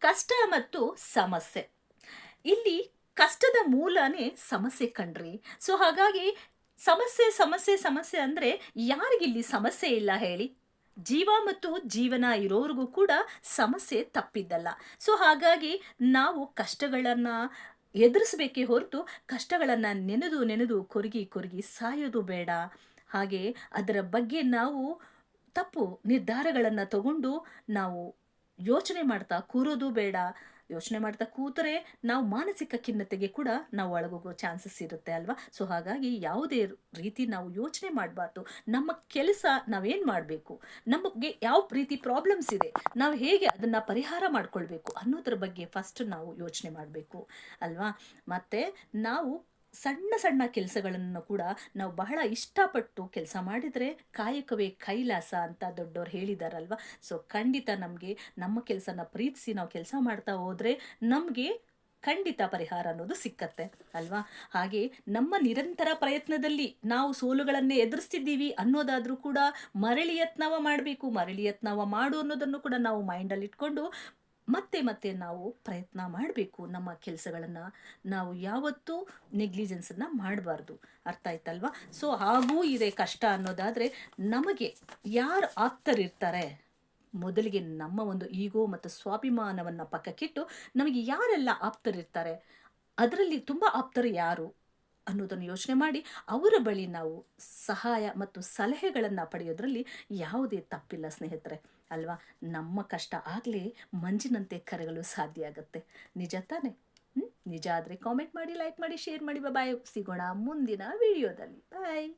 ಕಷ್ಟ ಮತ್ತು ಸಮಸ್ಯೆ. ಇಲ್ಲಿ ಕಷ್ಟದ ಮೂಲನೇ ಸಮಸ್ಯೆ ಕಣ್ರಿ. ಸೊ ಹಾಗಾಗಿ ಸಮಸ್ಯೆ ಸಮಸ್ಯೆ ಸಮಸ್ಯೆ ಅಂದರೆ ಯಾರಿಗಿಲ್ಲಿ ಸಮಸ್ಯೆ ಇಲ್ಲ ಹೇಳಿ? ಜೀವ ಮತ್ತು ಜೀವನ ಇರೋರಿಗೂ ಕೂಡ ಸಮಸ್ಯೆ ತಪ್ಪಿದ್ದಲ್ಲ. ಸೊ ಹಾಗಾಗಿ ನಾವು ಕಷ್ಟಗಳನ್ನು ಎದುರಿಸಬೇಕೇ ಹೊರತು ಕಷ್ಟಗಳನ್ನು ನೆನೆದು ನೆನೆದು, ಕೊರಗಿ ಕೊರಗಿ ಸಾಯೋದು ಬೇಡ. ಹಾಗೆ ಅದರ ಬಗ್ಗೆ ನಾವು ತಪ್ಪು ನಿರ್ಧಾರಗಳನ್ನು ತಗೊಂಡು ನಾವು ಯೋಚನೆ ಮಾಡ್ತಾ ಕೂರೋದು ಬೇಡ. ಯೋಚನೆ ಮಾಡ್ತಾ ಕೂತರೆ ನಾವು ಮಾನಸಿಕ ಖಿನ್ನತೆಗೆ ಕೂಡ ನಾವು ಒಳಗೋಗೋ ಚಾನ್ಸಸ್ ಇರುತ್ತೆ ಅಲ್ವಾ? ಸೊ ಹಾಗಾಗಿ ಯಾವುದೇ ರೀತಿ ನಾವು ಯೋಚನೆ ಮಾಡಬಾರ್ದು. ನಮ್ಮ ಕೆಲಸ ನಾವೇನು ಮಾಡಬೇಕು? ನಮಗೆ ಯಾವ ರೀತಿ ಪ್ರಾಬ್ಲಮ್ಸ್ ಇದೆ? ನಾವು ಹೇಗೆ ಅದನ್ನು ಪರಿಹಾರ ಮಾಡ್ಕೊಳ್ಬೇಕು ಅನ್ನೋದ್ರ ಬಗ್ಗೆ ಫಸ್ಟ್ ನಾವು ಯೋಚನೆ ಮಾಡಬೇಕು. ಅಲ್ವಾ? ಮತ್ತು ನಾವು ಸಣ್ಣ ಸಣ್ಣ ಕೆಲಸಗಳನ್ನು ಕೂಡ ನಾವು ಬಹಳ ಇಷ್ಟಪಟ್ಟು ಕೆಲಸ ಮಾಡಿದರೆ ಕಾಯಕವೇ ಕೈಲಾಸ ಅಂತ ದೊಡ್ಡವ್ರು ಹೇಳಿದಾರಲ್ವ? ಸೊ ಖಂಡಿತ ನಮಗೆ ನಮ್ಮ ಕೆಲಸನ ಪ್ರೀತಿಸಿ ನಾವು ಕೆಲಸ ಮಾಡ್ತಾ ಹೋದರೆ ನಮಗೆ ಖಂಡಿತ ಪರಿಹಾರ ಅನ್ನೋದು ಸಿಕ್ಕತ್ತೆ, ಅಲ್ವಾ? ಹಾಗೆ ನಮ್ಮ ನಿರಂತರ ಪ್ರಯತ್ನದಲ್ಲಿ ನಾವು ಸೋಲುಗಳನ್ನೇ ಎದುರಿಸ್ತಿದ್ದೀವಿ ಅನ್ನೋದಾದರೂ ಕೂಡ ಮರಳಿ ಯತ್ನವ ಮಾಡಬೇಕು, ಮರಳಿ ಯತ್ನವ ಮಾಡು ಅನ್ನೋದನ್ನು ಕೂಡ ನಾವು ಮೈಂಡಲ್ಲಿ ಇಟ್ಕೊಂಡು ಮತ್ತೆ ಮತ್ತೆ ನಾವು ಪ್ರಯತ್ನ ಮಾಡಬೇಕು. ನಮ್ಮ ಕೆಲಸಗಳನ್ನು ನಾವು ಯಾವತ್ತೂ ನೆಗ್ಲಿಜೆನ್ಸನ್ನು ಮಾಡಬಾರ್ದು. ಅರ್ಥ ಆಯ್ತಲ್ವಾ? ಸೊ ಹಾಗೂ ಇದೆ ಕಷ್ಟ ಅನ್ನೋದಾದರೆ ನಮಗೆ ಯಾರು ಆಪ್ತರಿರ್ತಾರೆ ಮೊದಲಿಗೆ ನಮ್ಮ ಒಂದು ಈಗೋ ಮತ್ತು ಸ್ವಾಭಿಮಾನವನ್ನು ಪಕ್ಕಕ್ಕಿಟ್ಟು ನಮಗೆ ಯಾರೆಲ್ಲ ಆಪ್ತರಿರ್ತಾರೆ? ಅದರಲ್ಲಿ ತುಂಬ ಆಪ್ತರು ಯಾರು? ಅನ್ನೋದನ್ನು ಯೋಚನೆ ಮಾಡಿ ಅವರ ಬಳಿ ನಾವು ಸಹಾಯ ಮತ್ತು ಸಲಹೆಗಳನ್ನು ಪಡೆಯೋದ್ರಲ್ಲಿ ಯಾವುದೇ ತಪ್ಪಿಲ್ಲ ಸ್ನೇಹಿತರೆ, ಅಲ್ವಾ? ನಮ್ಮ ಕಷ್ಟ ಆಗಲೇ ಮಂಜಿನಂತೆ ಕರೆಗಳು ಸಾಧ್ಯ ಆಗುತ್ತೆ. ನಿಜ ತಾನೆ? ನಿಜ ಆದರೆ ಕಾಮೆಂಟ್ ಮಾಡಿ ಲೈಕ್ ಮಾಡಿ ಶೇರ್ ಮಾಡಿ ಬಾಯ್ ಸಿಗೋಣ ಮುಂದಿನ ವಿಡಿಯೋದಲ್ಲಿ ಬಾಯ್